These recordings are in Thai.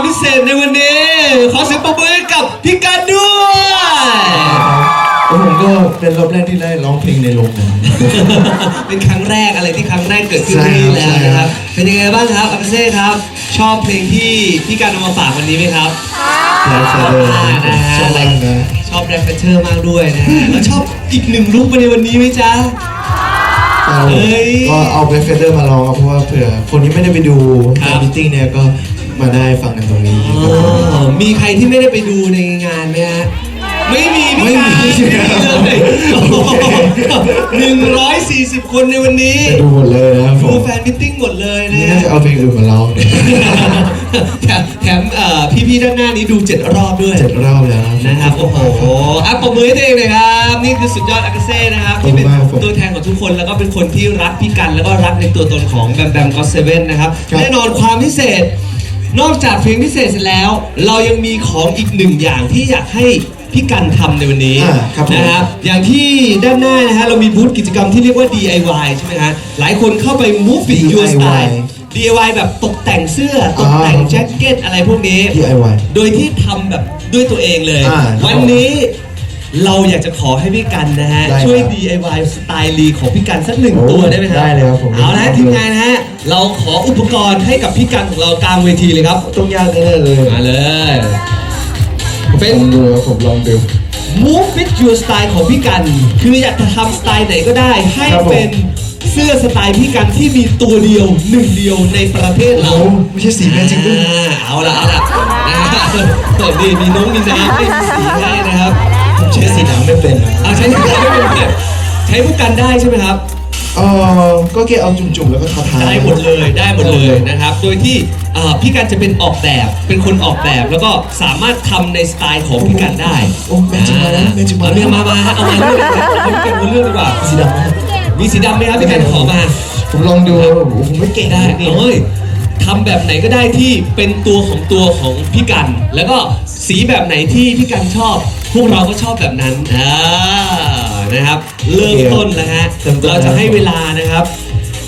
พิเศษในวันนี้ ขอเสียงปรบมือให้กับพี่กันด้วยผมก็เป็นรอบแรกที่ได้ร้องเพลงในโรงหนัง เป็นครั้งแรกอะไรที่ครั้งแรกเกิดขึ้นใช่ที่ครับนี่แล้วนะคใช่ครัรับบเป็นยังไงบ้างครับอัพเซ่ครับ ชอบเพลงที่พี่กันเอามาฝากวันนี้ไหมครับใช่ใช่เลยอ่านะฮะชอบมากนะชอบแรปเฟเชอร์มากด้วยนะฮะแล้วชอบอีกหนึ่งลุคมาในวันนี้ไหมจ๊ะครับเฮ้ยก็เอาเบรฟเฟเดอร์มาร้องครับเพราะว่าเผื่อคนที่ไม่ได้ไปดูครังาบนมิทติ้งเนี่ยก็ มาได้ฟังกันตรงนี้อ๋อมีใครที่ไม่ได้ไปดูในงานไหมฮะ ไม่มีพี่ไม่กามีรเลยหนึ่งร้อยสี่สิบคนในวันนี้ไปดูหมดเลยนะครับผดูมแฟนมิทติ้งหมดเลยนะนี่ฮะน่าจะเอาเพลงอื่นมาร้องเนี่ยแถมแถมเอ่อพี่ๆด้านหน้านี้ดูเจ็ดรอบด้วย เจ็ดรอบแล้วนะครับ โอ้โหอะปรบมือให้ตัวเองเลยครับ นี่คือสุดยอดอากาเซ่นะครับ ที่เป็นขอบคุณมากครับผมตัวแทนของทุกคน แล้วก็เป็นคนที่รักพี่กัน แล้วก็รักในตัวตนของแบมแบมก็เซเว่นนะครับ ครับ แน่นอนความพิเศษ นอกจากเพลงพิเศษเสร็จแล้ว เรายังมีของอีกหนึ่งอย่างที่อยากให้พี่กันทำในวันนี้อ่าครับผม นะครับ อย่างที่ด้านหน้านะฮะเรามีบูธกิจกรรมที่เรียกว่า DIY ใช่ไหมฮะหลายคนเข้าไป move it your style DIY แบบตกแต่งเสื้อตกแต่งอ่าแจ็คเก็ตอะไรพวกนี้ DIY โดยที่ทำแบบด้วยตัวเองเลย อ่าครับวันนี้เราอยากจะขอให้พี่กันนะฮะ ได้ครับช่วย DIY สไตล์ลีของพี่กันสักหนึ่งโอ้ตัวได้ไหมครับได้เลยครับผม เอาละทีมงานนะฮะ เราขออุปกรณ์ให้กับพี่กันของเรากลางเวทีเลยครับ ต้องยากแน่ๆเลยมาเลยเป็นลองดูครับผมลองดู Move Fit Your Style ของพี่กัน คืออยากจะทำสไตล์ไหนก็ได้ ให้ครับผม เป็นเสื้อสไตล์พี่กันที่มีตัวเดียวหนึ่งเดียวในประเทศเราโอ้ไม่ใช่สีแมจิกด้วยอ่าเอาละเอาละนะฮะเปิดดีมีน้องมีน้ำไม่มีสีให้นะครับ ผมใช้สีดำไม่เป็นนะเอาใช้สีดำไม่เป็นเนี่ยใช้ผู้กันได้ใช่ไหมครับ เออก็แค่เอาจุ่มๆแล้วก็ทาทา ได้หมดเลยได้หมดเลยนะครับ โดยที่เอ่อพี่กันจะเป็นออกแบบเป็นคนออกแบบแล้วก็สามารถทำในสไตล์ของพี่กันได้โอ้แมจิกมาแล้วแมจิกมาเอาแล้เรื่วองมามาเอามาเรื่องเลยเอาพี่กันมาเรื่องดีกว่าสีดำนะมีสีดำไหมครับพี่กันขอมา ผมลองดูครับผมผมไม่เก่งได้นี่เอ้ย ทำแบบไหนก็ได้ที่เป็นตัวของตัวของพี่กัน แล้วก็สีแบบไหนที่พี่กันชอบ พวกเราก็ชอบแบบนั้นอ่านะครับ เริ่มต้นแล้วฮะเราจะให้เวลานะครับ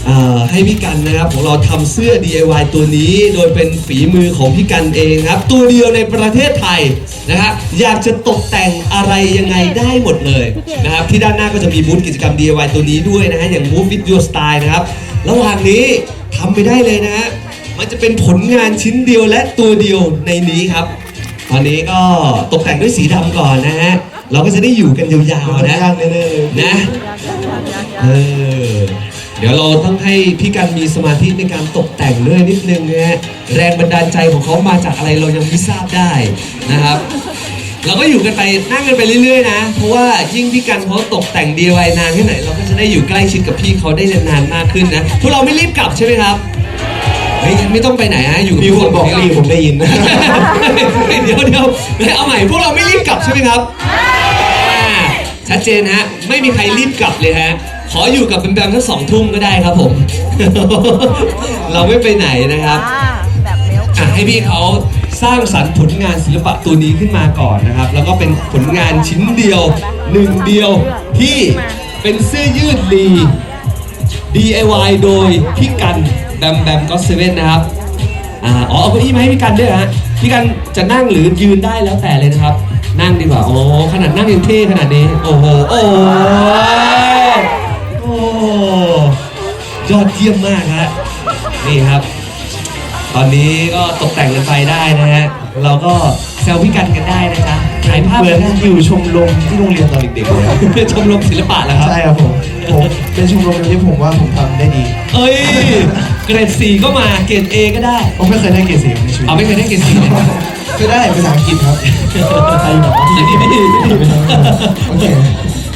เอ่อให้พี่กันนะครับของเราทำเสื้อ DIY ตัวนี้ โดยเป็นฝีมือของพี่กันเองครับ ตัวเดียวในประเทศไทยนะครับอยากจะตกแต่งอะไรยังไงได้หมดเลยนะครับที่ด้านหน้าก็จะมีบูธกิจกรรม DIY ตัวนี้ด้วยนะฮะอย่าง Move with Your Style นะครับ ระหว่างนี้ทำไปได้เลยนะฮะ มันจะเป็นผลงานชิ้นเดียวและตัวเดียวในนี้ครับ ตอนนี้ก็ตกแต่งด้วยสีดำก่อนนะฮะ เราก็จะได้อยู่กันยาวมันๆนะยากแน่ๆเลยนะ เออ เดี๋ยวเราต้องให้พี่กันมีสมาธิในการตกแต่งด้วยนิดนึงนะฮะ แรงบันดาลใจของเขามาจากอะไรเรายังไม่ทราบได้นะครับ เราก็อยู่กันไปนั่งกันไปเรื่อยๆนะ เพราะว่ายิ่งพี่กันเขาตกแต่ง DIY นานแค่ไหน เราก็จะได้อยู่ใกล้ชิดกับพี่เขาได้นานๆมากขึ้นนะ พวกเราไม่รีบกลับใช่ไหมครับ เฮ้ยยังไม่ต้องไปไหนฮะอยู่กับมีพี่คนบอกพี่อีผมได้ยินนะเดี๋ยวเดี๋ยวเอาใหม่พวกเราไม่รีบกลับใช่ไหมครับอ่าชัดเจนฮะ ไม่มีใครรีบกลับเลยฮะ ขออยู่กับแบมแบมทั้งสองทุ่มก็ได้ครับผม เราไม่ไปไหนนะครับ แบบเร็วอะให้พี่เขาสร้างสรรค์ผลงานศิลปะตัวนี้ขึ้นมาก่อนนะครับ แล้วก็เป็นผลงานชิ้นเดียวหนึ่งเดียวที่เป็นเสื้อยืดลี DIY โดยพี่กันแบมแบมก็เซเว่นนะครับอ๋อเอาเก้าอี้มาให้พี่กันด้วยฮะพี่กันจะนั่งหรือยืนได้แล้วแต่เลยนะครับ นั่งดีกว่าโอ้ขนาดนั่งยังเท่ขนาดนี้โอ้โหโอ้โอ้ยอดเยี่ยมมากฮะนี่ครับ ตอนนี้ก็ตกแต่งกันไปได้นะฮะเราก็ แซวพี่กันกันได้นะจ๊ะถ่ายภาพเหมืกัอนนได้อยู่ชมรมที่โรงเรียนตอนเด็กๆเลยชมรมศิลปะแล้วครับ ใช่ครับผมผมเป็นชมรมที่ผมว่าผมทำได้ดี เอ้ย เกรดสี่ก็มา เกรดเอก็ได้ ผมไม่เคยได้เกรดสีในชีวิตเอาไม่เคยได้เกรดสี่เลยเคยได้ภาษาอังกฤษครับใครบอกว่าอันนี้ไม่ดีไม่ดีโอเค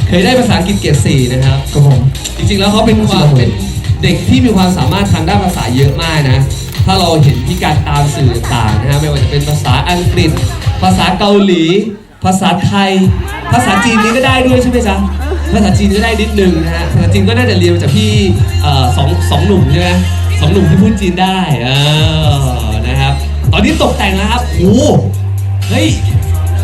เคยได้ภาษาอังกฤษเกรดสี่นะครับครับผมจริงๆแล้วเขาเป็นความเป็นเด็กที่มีความสามารถทางด้านภาษาเยอะมากนะ ถ้าเราเห็นพี่การตามสื่อต่างๆนะฮะไม่ว่าจะเป็นภาษาอังกฤษ ภาษาเกาหลี ภาษาไทย ภาษาจีนนี้ก็ได้ด้วยใช่ไหมจ๊ะภาษาจีนก็ได้นิดนึงนะฮะภาษาจีนก็น่าจะเรียนมาจากพี่สองสองหนุ่มใช่ไหมสองหนุ่มที่พูดจีนได้อนะครับ ตอนนี้ตกแต่งแล้วครับโอ้โหเฮ้ย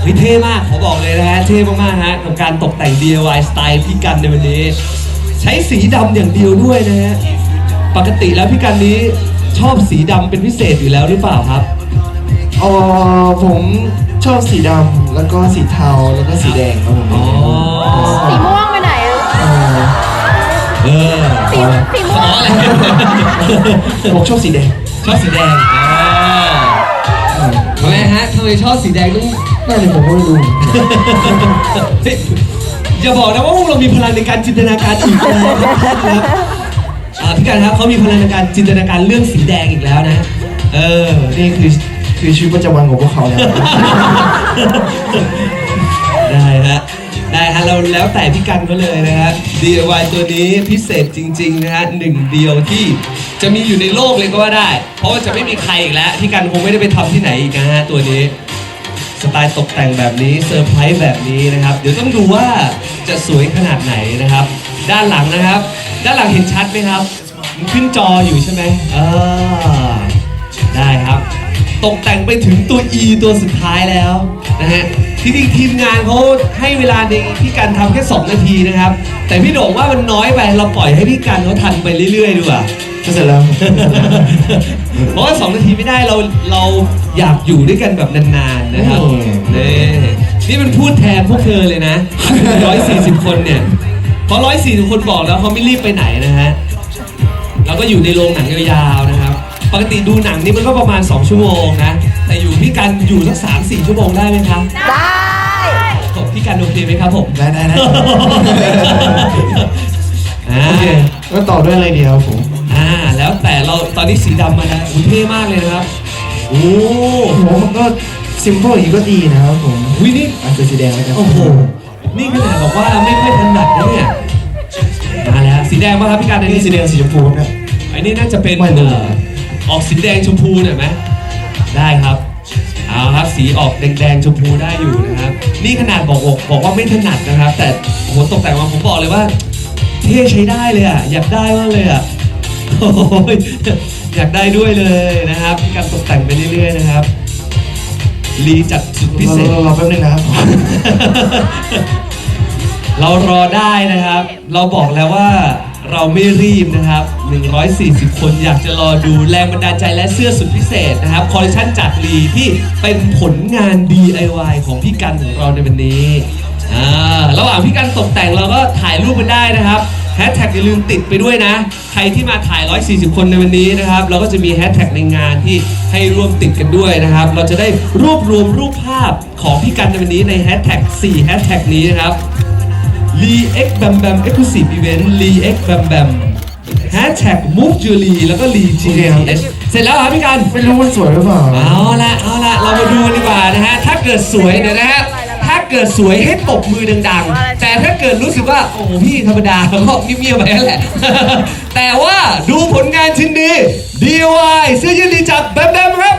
เฮ้ยเท่มากขอบอกเลยนะฮะเท่มากๆฮะกับการตกแต่ง DIY สไตล์พี่กันในวันนี้ ใช้สีดำอย่างเดียวด้วยนะฮะปกติแล้วพี่กันนี้ชอบสีดำเป็นพิเศษอยู่แล้วหรือเปล่าครับ อ๋อผมชอบสีดำแล้วก็สีเทาแล้วก็สีแดงครับผมอ๋อสีม่วงไปไหนอะเออเออสีสีม่วงอะไรผมชอบสีแดงชอบสีแดงอ่าทำไมฮะทำไมชอบสีแดงต้องน่าจะผมก็ไม่รู้เฮ้ยอย่าบอกนะว่าพวกเรามีพลังในการจินตนาการอีกแล้วนะครับอ่าพี่กันครับเขามีพลังในการจินตนาการเรื่องสีแดงอีกแล้วนะ เออ นี่คือ คือชีวิตประจำวันของพวกเขาแล้ว ได้ฮะได้ฮะเราแล้วแต่พี่กันก็เลยนะฮะ DIY ตัวนี้พิเศษจริงๆนะฮะหนึ่งเดียวที่จะมีอยู่ในโลกเลยก็ว่าได้ เพราะว่าจะไม่มีใครอีกแล้วพี่กันคงไม่ได้ไปทำที่ไหนอีกนะฮะตัวนี้ สไตล์ตกแต่งแบบนี้เซอร์ไพรส์แบบนี้นะครับ เดี๋ยวต้องดูว่าจะสวยขนาดไหนนะครับ ด้านหลังนะครับ ด้านหลังเห็นชัดไหมครับมันขึ้นจออยู่ใช่ไหมอ่าได้ครับ ตกแต่งไปถึงตัว E ตัวสุดท้ายแล้วนะฮะที่จริงทีมงานเขาให้เวลาในที่การทำแค่ 2 นาทีนะครับ แต่พี่โด่งว่ามันน้อยไปเราปล่อยให้พี่กันเขาทันไปเรื่อยๆดีกว่าก็เสร็จแล้ว เพราะว่าสองนาทีไม่ได้เราเราอยากอยู่ด้วยกันแบบนานๆนะครับอืมนี่นี่มันพูดแทนพวกเธอเลยนะร้อยสี่สิบคนเนี่ยเพราะร้อยสี่สิบคนบอกแล้วเขาไม่รีบไปไหนนะฮะ เราก็อยู่ในโรงหนังยาวๆนะครับ ปกติดูหนังนี่มันก็ประมาณ 2 ชั่วโมงนะ แต่อยู่พี่กันอยู่สักสามสี่ชั่วโมงได้ไหมครับได้ผมพี่กันโอเคไหมครับผมได้ได้ได้อ่าโอเคก็ต่อด้วยอะไรดีครับผมอ่าแล้วแต่เราตอนนี้สีดำมาแล้วอุ้ยเท่มากเลยนะครับโอ้ผมก็ซิมเปิลอย่างนี้ก็ดีนะครับผมวินี่อาจจะสีแดงแล้วกันโอ้โหนี่ขนาดบอกว่าไม่ค่อยถนัดนะเนี่ยมาแล้วสีแดงป่ะครับพี่การอันนี่นี้สีแดงสีชมพูครับเนี่ยอันนี้น่าจะเป็นไม่รู้เอ่อ ออกสีแดงชมพูหน่อยไหมได้ครับเอาครับสีออกแดงๆชมพูได้อยู่นะครับ นี่ขนาดบอกบอกบอกว่าไม่ถนัดนะครับ แต่โอ้โหตกแต่งมาผมบอกเลยว่าเท่ใช้ได้เลยอะอยากได้มากเลยอะโอ้ยอยากได้ด้วยเลยนะครับมีการตกแต่งไปเรื่อยๆนะครับรีจัดสุดพิเศษรอรอแป๊บนึงนะครับ เรารอได้นะครับ เราบอกแล้วว่า เราไม่รีบนะครับ 140 คนอยากจะรอดูแรงบันดาลใจและเสื้อสุดพิเศษนะครับ คอลเลคชันจากลีที่เป็นผลงาน DIY ของพี่กันของเราในวันนี้อ่าระหว่างพี่กันตกแต่งเราก็ถ่ายรูปกันได้นะครับแฮชแท็กอย่าลืมติดไปด้วยนะ ใครที่มาถ่าย 140 คนในวันนี้นะครับ เราก็จะมีแฮชแท็กในงานที่ให้ร่วมติดกันด้วยนะครับ เราจะได้รวบรวมรูปภาพของพี่กันในวันนี้ในแฮชแท็ก4แฮชแท็กนี้นะครับ Lee X Bam Bam Exclusive Event Lee X Bam Bam Hashtag Move Your Lee แล้วก็ Lee G โอเคครับเสร็จแล้วเหรอพี่กันไม่รู้มันสวยหรือเปล่า เอาละเอาละเรามาดูกันดีกว่านะฮะ ถ้าเกิดสวยเนี่ยนะฮะถ้าเกิดสวยให้ปรบมือดังๆ แต่ถ้าเกิดรู้สึกว่า โอ้โหพี่ธรรมดาก็เงียบๆไปนั่นแหละ แต่ว่าดูผลงานชิ้นนี้ DIY เสื้อยืดลีจากแบมแบมครับ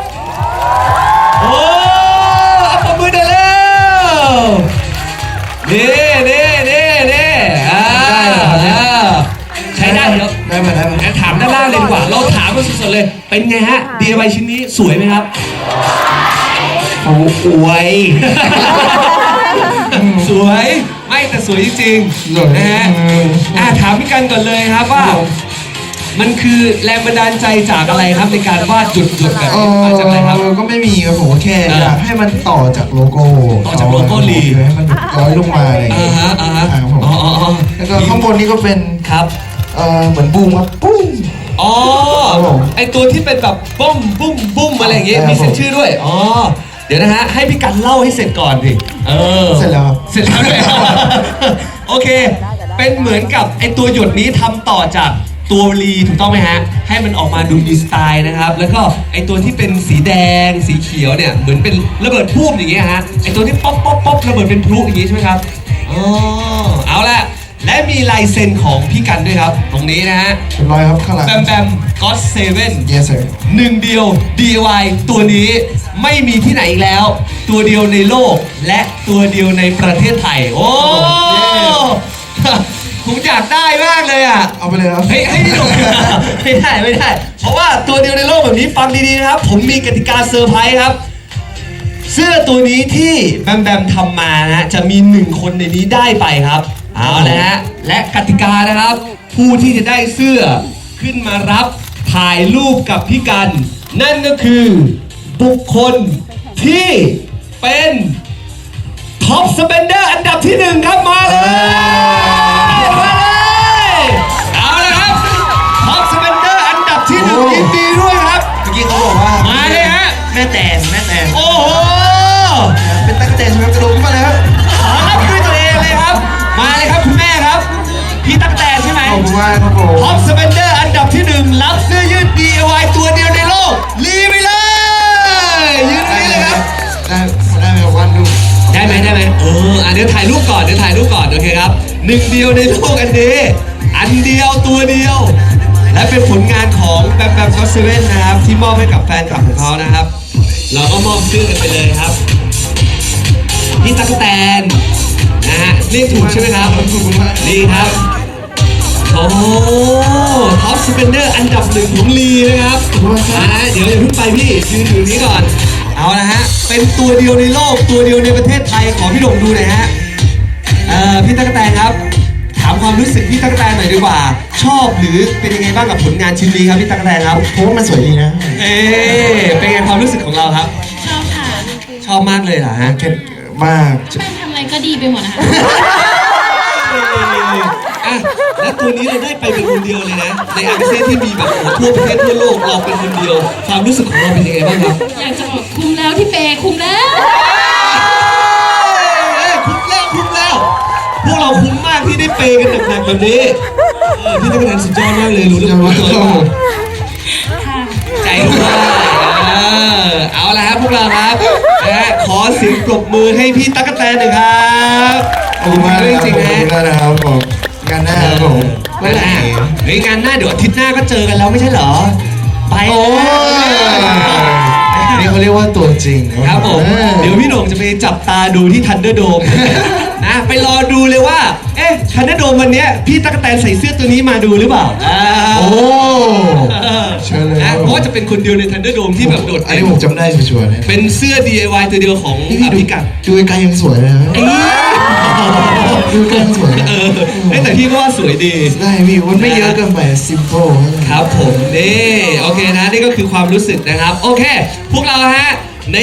โอ้ามด้านล่างเลยดีกว่าเราถามกันสดๆเลย เป็นไงฮะ DIY ชิ้นนี้สวยไหมครับโอ้อวย สวยไม่แต่สวยจริงสวยๆนะฮะอืมอะถามพี่กันก่อนเลยครับว่า มันคือแรงบันดาลใจจากอะไรครับในการวาดหยุดหยุดๆแบบเอนี้มาจากอะไรครับอก็ไม่มีครับผมแค่เออออยากให้มันต่อจากโลโก้ต่อจากโลโก้ลี ให้มันร้อยลงมาอะไรอย่างอ่าเงี้ยฮะอ่าฮะครับผมอ๋ออ๋ออ๋อแล้วก็ข้างบนนี่ก็เป็นครับ เออเหมือนบูมครับปุ้ง อ๋อครับผม ไอตัวที่เป็นแบบบุ้มบุ้มบุ้มอะไรอย่างเงี้ยครับมีเซ็นผมชื่อด้วยอ๋อเดี๋ยวนะฮะให้พี่กันเล่าให้เสร็จก่อนดิเออเสร็จแล้วครับเสร็จแล้วด้วย โอเค เป็นเหมือนกับไอตัวหยดนี้ทำต่อจากตัวรีถูกต้องไหมฮะ ให้มันออกมาดูมีสไตล์นะครับ แล้วก็ไอตัวที่เป็นสีแดงสีเขียวเนี่ยเหมือนเป็นระเบิดพุ่มอย่างเงี้ยฮะไอตัวที่ป๊อปป๊อปป๊อประเบิดเป็นพลุอย่างงี้ใช่ไหมครับอ๋อเอาละ และมีลายเซ็นของพี่กันด้วยครับ ตรงนี้นะฮะเป็นรอยครับข้างหลัง แบมแบมก็อตเซเว่น yes sir หนึ่งเดียว DIY ตัวนี้ไม่มีที่ไหนอีกแล้ว ตัวเดียวในโลกและตัวเดียวในประเทศไทย โอ้ ผมอยากได้มากเลยอะ เอาไปเลยครับ เฮ้ยให้พี่หนุ่ม ไม่ได้ไม่ได้ เพราะว่าตัวเดียวในโลกแบบนี้ฟังดีๆนะครับ ผมมีกติกาเซอร์ไพรส์ครับ เสื้อตัวนี้ที่แบมแบมทำมานะฮะจะมีหนึ่งคนในนี้ได้ไปครับ เอาละฮะและกติกานะครับ ผู้ที่จะได้เสื้อขึ้นมารับถ่ายรูปกับพี่กัน นั่นก็คือบุคคลที่เป็นท็อปสเปนเดอร์อันดับที่หนึ่งครับมาเลยมาเลยเอาละครับท็อปสเปนเดอร์อันดับที่หนึ่งโอ้ยินดีด้วยครับ เมื่อกี้เขาบอกว่ามาเลยฮะแม่แตนแม่แตนโอ้โหเป็นตั๊กแตนใช่ไหมกระโดดขึ้นมาเลยครับขอรับด้วยตัวเองเลยครับ มาเลยครับคุณแม่ครับ พี่ตั๊กแตนใช่ไหมขอบคุณมากครับผมท็อปสเปนเดอร์อันดับที่หนึ่งรับเสื้อยืด DIY ตัวเดียวในโลกรีไปเลยยืนตรงนี้เลยครับ ได้ได้ไหมวันดูได้ไหมได้ไหมเอออะเดี๋ยวถ่ายรูปก่อนเดี๋ยวถ่ายรูปก่อนโอเคครับหนึ่งเดียวในโลกอันนี้อันเดียวตัวเดียว และเป็นผลงานของแบมแบมก็เซเว่นนะครับ ที่มอบให้กับแฟนคลับของเขานะครับ เราก็มอบเสื้อกันไปเลยครับพี่ตั๊กแตนนะฮะ เรียกถูกใช่ไหมครับขอบคุณมากนี่ครับโอ้ท็อปสเปนเดอร์อันดับหนึ่งของลีนะครับอ่าเดี๋ยวอย่าเพิ่งไปพี่ยืนอยู่นี้ก่อน เอาละฮะ เป็นตัวเดียวในโลกตัวเดียวในประเทศไทยขอพี่โด่งดูหน่อยฮะเอ่อพี่ตั๊กแตนครับ ถามความรู้สึกพี่ตั๊กแตนหน่อยดีกว่า ชอบหรือเป็นยังไงบ้างกับผลงานชิ้นนี้ครับพี่ตั๊กแตนครับ ผมว่ามันสวยดีนะ เอ๊ะเป็นไงความรู้สึกของเราครับ ชอบค่ะ ชอบมากเลยเหรอฮะเก็ตมากแป้งทำ อะไรก็ดีไปหมดนะคะอะแล้วตัวนี้เราได้ไปเป็นคนเดียวเลยนะ ในอาเซียนที่มีแบบโอ้ทั่วประเทศทั่วโลกเราเป็นคนเดียว ความรู้สึกของเราเป็นยังไงบ้างครับอยากจะบอกคุ้มแล้วที่เปย์คุ้มแล้วเอ้ยคุ้มแล้วคุ้มแล้ว พวกเราคุ้มมากที่ได้เปย์กันหนักๆแบบนี้เออพี่ตั้งแต่สุดยอดมากเลยรู้เรื่องรู้ตัวว่าค่ะ ใจด้วย ออเอาละครับพวกเราครับนะฮะขอเสียงปรบมือให้พี่ตั๊กแตนหน่อยครับขอบคุณมากจนะริงขอบๆคุนะณมากนะครับผมงานหน้าครับผมงานหน้าเฮ้ยงานหน้าเดี๋ยวอาทิตย์หน้าก็เจอกันแล้วไม่ใช่เหรอ ไปโอ้ย นี่เขาเรียกว่าตัวจริงครับผมออเดี๋ยวพี่โหน่งจะไปจับตาดูที่ทันเดอร์โดมนะไปรอดูเลยว่า เอ๊ะทันเดอร์โดมวันเนี้ยพี่ตั๊กแตนใส่เสื้อตัวนี้มาดูหรือเปล่าอ่าโอ้เออเชิญเลยคนะรับเพราะว่าจะเป็นคนเดียวในทันเดอร์โดมที่แบบโดดอันเด่นี้นผมจำได้ชัวร์ๆเลยเป็นเสื้อ DIY ตัวเดียวของนี่อดูภิกัดดูไกลๆยังสวยเลยนะ ดูไกลยังสวยนะเออเอ้ยแต่พี่ก็ว่าสวยดี ได้พี่มันไม่เยอะเกินไป simple ครับผมนี่โอเคนะนี่ก็คือความรู้สึกนะครับ โอเค พวกเราฮะ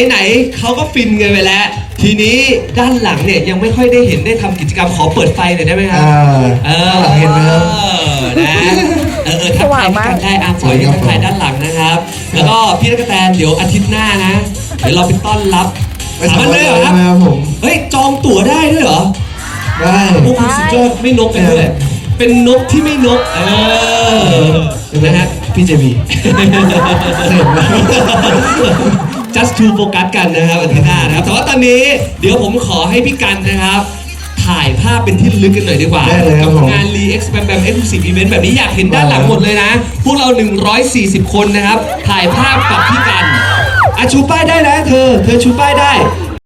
ไหนๆเขาก็ฟินกันไปแล้ว ทีนี้ด้านหลังเนี่ยยังไม่ค่อยได้เห็นได้ทำกิจกรรมขอเปิดไฟหน่อยได้ไหมครับ อ่าเออเห็นไหมครับ เออนะเออเออทักทายพี่กันได้อะปล่อยให้ทักทายด้านหลังนะครับ แล้วก็พี่ตะกกะแตนเดี๋ยวอาทิตย์หน้านะ เดี๋ยวเราไปต้อนรับไปถามมันเลยเหรอครับ ครับผม เฮ้ย จองตั๋วได้ด้วยเหรอ ได้ โอ้คุณสุดยอดไม่นกกันด้วยเป็นนกที่ไม่นกเออนะฮะ พี่เจบี just to โฟกัสกันนะครับอาทิตย์หน้านะครับแต่ว่าตอนนี้เดี๋ยวผมขอให้พี่กันนะครับ ถ่ายภาพเป็นที่ระลึกกันหน่อยดีกว่าได้เลยครับกัผมงาน Re X Bam Bam Exclusive Event แบบนี้อยากเห็นด้านหลังหมดเลยนะ พวกเรา 140 คนนะครับ ถ่ายภาพกับพี่กันอะชูป้ายได้นะเธอ เธอชูป้ายได้